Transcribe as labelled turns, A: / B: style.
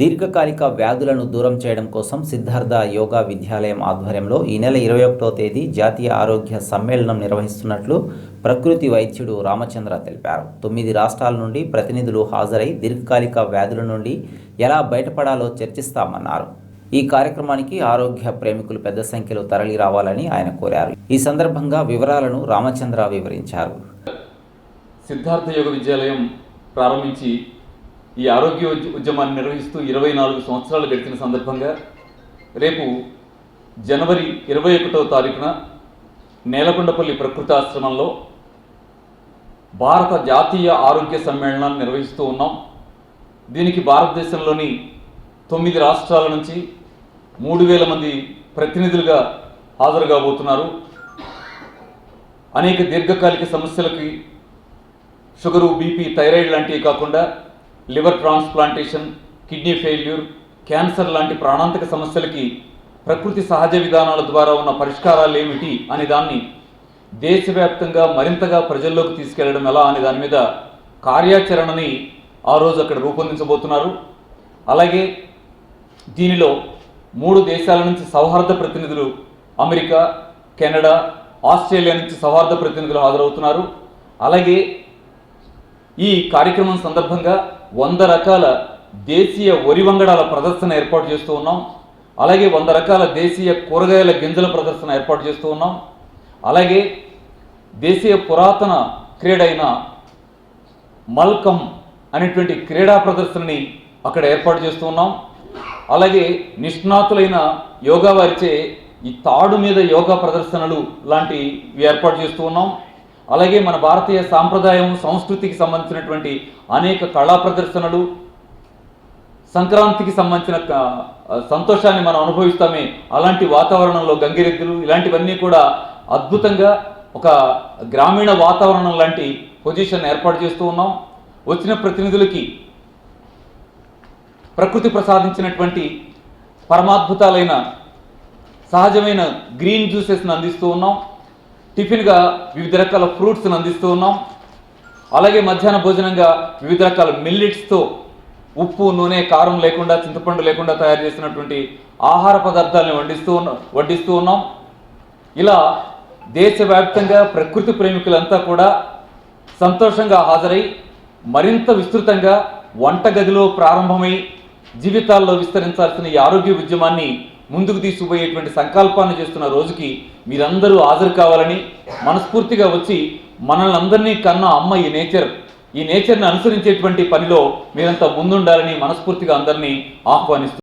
A: దీర్ఘకాలిక వ్యాధులను దూరం చేయడం కోసం సిద్ధార్థ యోగా విద్యాలయం ఆధ్వర్యంలో ఈ నెల ఇరవై ఒకటో తేదీ జాతీయ ఆరోగ్య సమ్మేళనం నిర్వహిస్తున్నట్లు ప్రకృతి వైద్యుడు రామచంద్ర తెలిపారు. తొమ్మిది రాష్ట్రాల నుండి ప్రతినిధులు హాజరై దీర్ఘకాలిక వ్యాధుల నుండి ఎలా బయటపడాలో చర్చిస్తామన్నారు. ఈ కార్యక్రమానికి ఆరోగ్య ప్రేమికులు పెద్ద సంఖ్యలో తరలి రావాలని ఆయన కోరారు. ఈ సందర్భంగా వివరాలను రామచంద్ర వివరించారు.
B: సిద్ధార్థ యోగ విద్యాలయం ప్రారంభించి ఈ ఆరోగ్య ఉద్య- ఉద్యమాన్ని నిర్వహిస్తూ ఇరవై నాలుగు సంవత్సరాలు గడిచిన సందర్భంగా రేపు జనవరి ఇరవై ఒకటో తారీఖున నేలకొండపల్లి ప్రకృతి ఆశ్రమంలో భారత జాతీయ ఆరోగ్య సమ్మేళనాన్ని నిర్వహిస్తూ ఉన్నాం. దీనికి భారతదేశంలోని తొమ్మిది రాష్ట్రాల నుంచి మూడు వేల మంది ప్రతినిధులుగా హాజరు కాబోతున్నారు. అనేక దీర్ఘకాలిక సమస్యలకి షుగరు బీపీ థైరాయిడ్ లాంటివి కాకుండా liver transplantation kidney failure cancer లాంటి ప్రాణాంతక సమస్యలకి ప్రకృతి సహజ విధానాల ద్వారా ఉన్న పరిష్కారాలు ఏమిటి అనే దాన్ని దేశవ్యాప్తంగా మరింతగా ప్రజల్లోకి తీసుకెళ్ళడం ఎలా అనే దాని మీద కార్యాచరణని ఆ రోజు అక్కడ రూపొందించబోతున్నారు. అలాగే దీనిలో మూడు దేశాల నుంచి సౌహార్ద ప్రతినిధులు అమెరికా కెనడా ఆస్ట్రేలియా నుంచి సౌహార్ద ప్రతినిధులు హాజరవుతున్నారు. అలాగే ఈ కార్యక్రమం సందర్భంగా వంద రకాల దేశీయ వరి వంగడాల ప్రదర్శన ఏర్పాటు చేస్తూ ఉన్నాం. అలాగే వంద రకాల దేశీయ కూరగాయల గింజల ప్రదర్శన ఏర్పాటు చేస్తూ ఉన్నాం. అలాగే దేశీయ పురాతన క్రీడ అయిన మల్కం అనేటువంటి క్రీడా ప్రదర్శనని అక్కడ ఏర్పాటు చేస్తూ ఉన్నాం. అలాగే నిష్ణాతులైన యోగా వారిచే ఈ తాడు మీద యోగా ప్రదర్శనలు లాంటివి ఏర్పాటు చేస్తూ ఉన్నాం. అలాగే మన భారతీయ సాంప్రదాయం సంస్కృతికి సంబంధించినటువంటి అనేక కళా ప్రదర్శనలు సంక్రాంతికి సంబంధించిన సంతోషాన్ని మనం అనుభవిస్తామే. అలాంటి వాతావరణంలో గంగిరెద్దులు ఇలాంటివన్నీ కూడా అద్భుతంగా ఒక గ్రామీణ వాతావరణం లాంటి పొజిషన్ ఏర్పాటు చేస్తూ ఉన్నాం. వచ్చిన ప్రతినిధులకి ప్రకృతి ప్రసాదించినటువంటి పరమాద్భుతాలైన సహజమైన గ్రీన్ జ్యూసెస్ని అందిస్తూ ఉన్నాం. టిఫిన్గా వివిధ రకాల ఫ్రూట్స్ని అందిస్తూ ఉన్నాం. అలాగే మధ్యాహ్న భోజనంగా వివిధ రకాల మిల్లెట్స్తో ఉప్పు నూనె కారం లేకుండా చింతపండు లేకుండా తయారు చేసినటువంటి ఆహార పదార్థాలను వండిస్తూ వడ్డిస్తూ ఉన్నాం. ఇలా దేశవ్యాప్తంగా ప్రకృతి ప్రేమికులంతా కూడా సంతోషంగా హాజరై మరింత విస్తృతంగా వంటగదిలో ప్రారంభమై జీవితాల్లో విస్తరించాల్సిన ఈ ఆరోగ్య ఉద్యమాన్ని ముందుకు తీసుకుపోయేటువంటి సంకల్పాన్ని చేస్తున్న రోజుకి మీరందరూ హాజరు కావాలని మనస్ఫూర్తిగా వచ్చి మనల్ని అందరినీ కన్న అమ్మ ఈ నేచర్ ఈ నేచర్ని అనుసరించేటువంటి పనిలో మీరంతా ముందుండాలని మనస్ఫూర్తిగా అందరినీ ఆహ్వానిస్తున్నారు